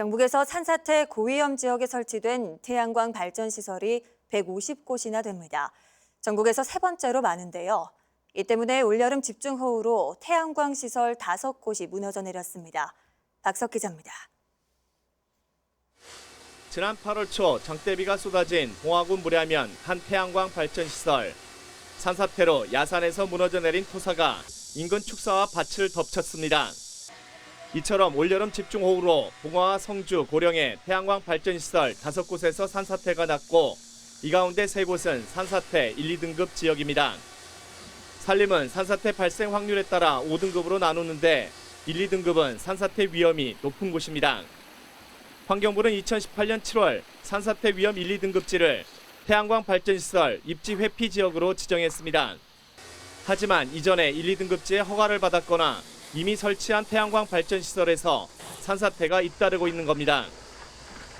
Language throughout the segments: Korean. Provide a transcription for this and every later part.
경북에서 산사태 고위험 지역에 설치된 태양광 발전 시설이 150곳이나 됩니다. 전국에서 세 번째로 많은데요. 이 때문에 올여름 집중호우로 태양광 시설 5곳이 무너져 내렸습니다. 박석 기자입니다. 지난 8월 초 장대비가 쏟아진 봉화군 무례면 한 태양광 발전 시설. 산사태로 야산에서 무너져 내린 토사가 인근 축사와 밭을 덮쳤습니다. 이처럼 올여름 집중호우로 봉화와 성주, 고령의 태양광 발전 시설 5곳에서 산사태가 났고 이 가운데 3곳은 산사태 1, 2등급 지역입니다. 산림은 산사태 발생 확률에 따라 5등급으로 나누는데 1, 2등급은 산사태 위험이 높은 곳입니다. 환경부는 2018년 7월 산사태 위험 1, 2등급지를 태양광 발전시설 입지 회피 지역으로 지정했습니다. 하지만 이전에 1, 2등급지에 허가를 받았거나 이미 설치한 태양광 발전 시설에서 산사태가 잇따르고 있는 겁니다.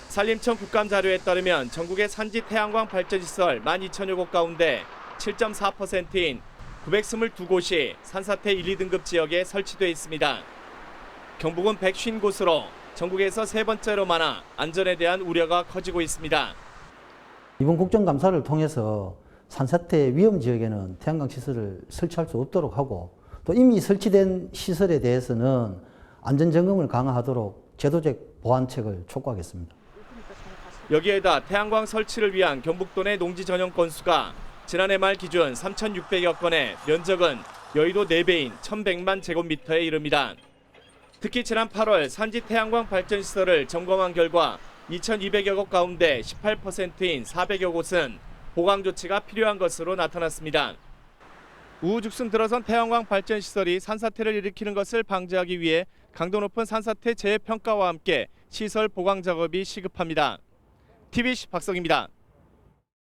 산림청 국감 자료에 따르면 전국의 산지 태양광 발전 시설 12,000여 곳 가운데 7.4%인 922곳이 산사태 1, 2등급 지역에 설치돼 있습니다. 경북은 150곳으로 전국에서 세 번째로 많아 안전에 대한 우려가 커지고 있습니다. 이번 국정감사를 통해서 산사태 위험 지역에는 태양광 시설을 설치할 수 없도록 하고 또 이미 설치된 시설에 대해서는 안전 점검을 강화하도록 제도적 보완책을 촉구하겠습니다. 여기에다 태양광 설치를 위한 경북도 내 농지 전용 건수가 지난해 말 기준 3,600여 건에 면적은 여의도 4배인 1,100만 제곱미터에 이릅니다. 특히 지난 8월 산지 태양광 발전 시설을 점검한 결과 2,200여 곳 가운데 18%인 400여 곳은 보강 조치가 필요한 것으로 나타났습니다. 우후죽순 들어선 태양광 발전 시설이 산사태를 일으키는 것을 방지하기 위해 강도 높은 산사태 재평가와 함께 시설 보강 작업이 시급합니다. TBC 박성입니다.